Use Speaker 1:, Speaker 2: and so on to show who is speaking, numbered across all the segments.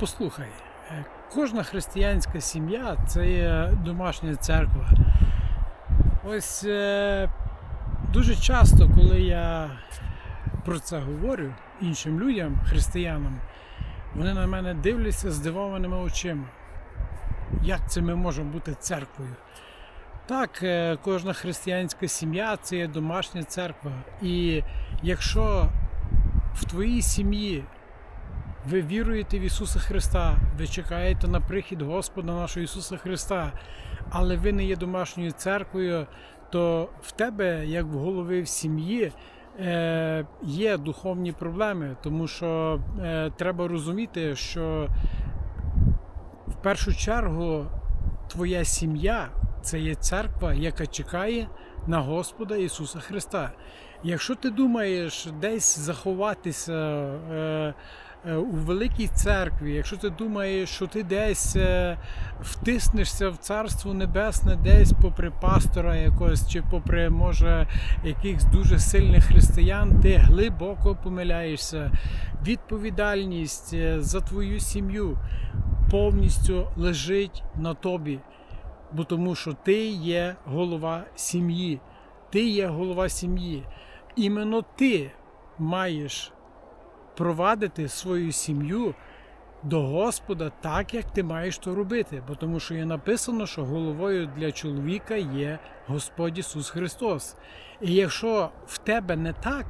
Speaker 1: Послухай, е, кожна християнська сім'я це є домашня церква. Ось е, дуже часто, коли я про це говорю іншим людям, християнам, вони на мене дивляться здивованими очима. Як це ми можемо бути церквою? Так, е, кожна християнська сім'я це є домашня церква. І якщо в твоїй сім'ї ви віруєте в Ісуса Христа, ви чекаєте на прихід Господа нашого Ісуса Христа, але ви не є домашньою церквою, то в тебе, як в голови в сім'ї, е, є духовні проблеми, тому що е, треба розуміти, що в першу чергу твоя сім'я це є церква, яка чекає на Господа Ісуса Христа. Якщо ти думаєш десь заховатися е, у великій церкві, якщо ти думаєш, що ти десь е, втиснешся в Царство Небесне, десь попри пастора якогось, чи попри, може, якихось дуже сильних християн, ти глибоко помиляєшся. Відповідальність е, за твою сім'ю повністю лежить на тобі, бо тому що ти є голова сім'ї. Ти є голова сім'ї. Іменно ти маєш провадити свою сім'ю до Господа так, як ти маєш то робити. Бо тому що є написано, що головою для чоловіка є Господь Ісус Христос. І якщо в тебе не так,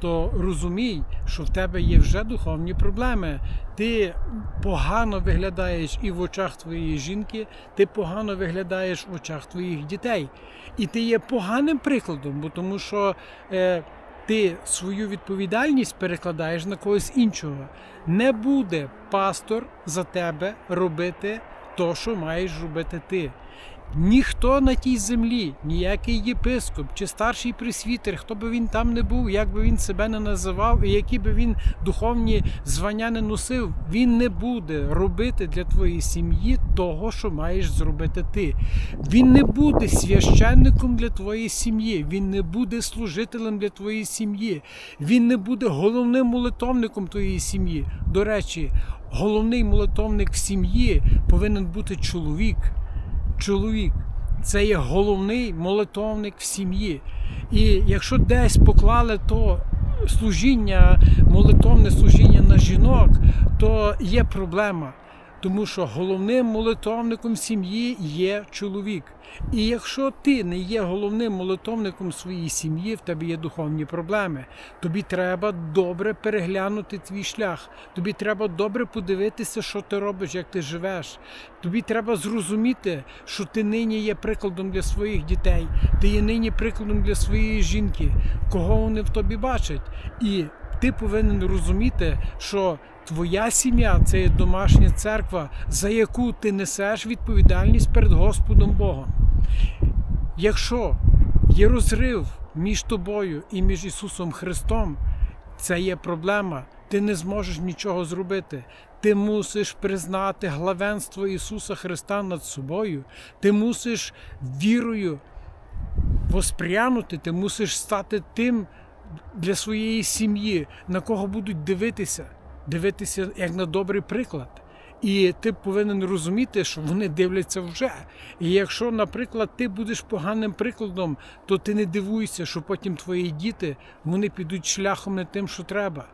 Speaker 1: то розумій, що в тебе є вже духовні проблеми. Ти погано виглядаєш і в очах твоєї жінки, ти погано виглядаєш в очах твоїх дітей. І ти є поганим прикладом, бо тому що е, ти свою відповідальність перекладаєш на когось іншого. Не буде пастор за тебе робити то, що маєш робити ти. Ніхто на тій землі, ніякий єпископ чи старший присвітер, хто би він там не був, як би він себе не називав, і які би він духовні звання не носив, він не буде робити для твоєї сім'ї того, що маєш зробити ти. Він не буде священником для твоєї сім'ї, він не буде служителем для твоєї сім'ї, він не буде головним молитовником твоєї сім'ї. До речі, головний молитовник в сім'ї повинен бути чоловік чоловік. Це є головний молитовник в сім'ї. І якщо десь поклали то служіння, молитовне служіння на жінок, то є проблема. Тому що головним молитовником сім'ї є чоловік. І якщо ти не є головним молитовником своєї сім'ї, в тебе є духовні проблеми. Тобі треба добре переглянути твій шлях. Тобі треба добре подивитися, що ти робиш, як ти живеш. Тобі треба зрозуміти, що ти нині є прикладом для своїх дітей, ти є нині прикладом для своєї жінки, кого вони в тобі бачать. І ти повинен розуміти, що твоя сім'я це є домашня церква, за яку ти несеш відповідальність перед Господом Богом. Якщо є розрив між тобою і між Ісусом Христом, це є проблема. Ти не зможеш нічого зробити. Ти мусиш признати главенство Ісуса Христа над собою. Ти мусиш вірою воспрянути, ти мусиш стати тим для своєї сім'ї, на кого будуть дивитися, дивитися як на добрий приклад. І ти повинен розуміти, що вони дивляться вже. І якщо, наприклад, ти будеш поганим прикладом, то ти не дивуйся, що потім твої діти вони підуть шляхом не тим, що треба.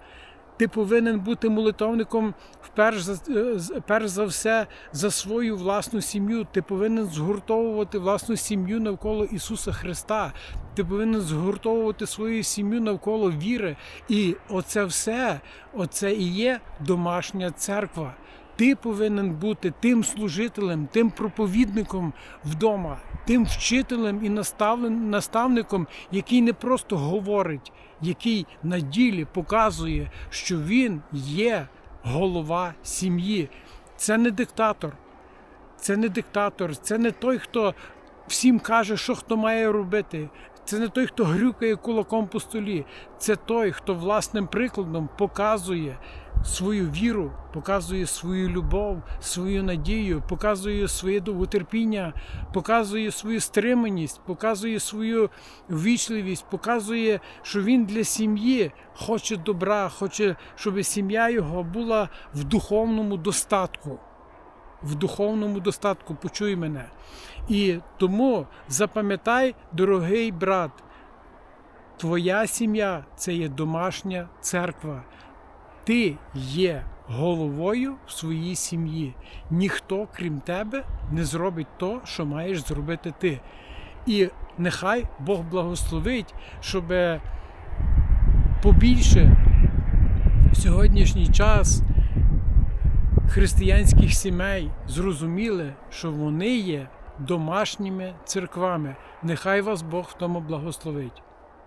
Speaker 1: Ти повинен бути молитовником вперш за, е, перш за все за свою власну сім'ю. Ти повинен згуртовувати власну сім'ю навколо Ісуса Христа. Ти повинен згуртовувати свою сім'ю навколо віри. І оце все, оце і є домашня церква. Ти повинен бути тим служителем, тим проповідником вдома, тим вчителем і наставником, який не просто говорить, який на ділі показує, що він є голова сім'ї. Це не диктатор. Це не диктатор, це не той, хто всім каже, що хто має робити. Це не той, хто грюкає кулаком по столі. Це той, хто власним прикладом показує, свою віру, показує свою любов, свою надію, показує своє довготерпіння, показує свою стриманість, показує свою ввічливість, показує, що він для сім'ї хоче добра, хоче, щоб сім'я його була в духовному достатку. В духовному достатку, почуй мене. І тому запам'ятай, дорогий брат, твоя сім'я це є домашня церква. Ти є головою в своїй сім'ї. Ніхто, крім тебе, не зробить то, що маєш зробити ти. І нехай Бог благословить, щоб побільше в сьогоднішній час християнських сімей зрозуміли, що вони є домашніми церквами. Нехай вас Бог в тому благословить.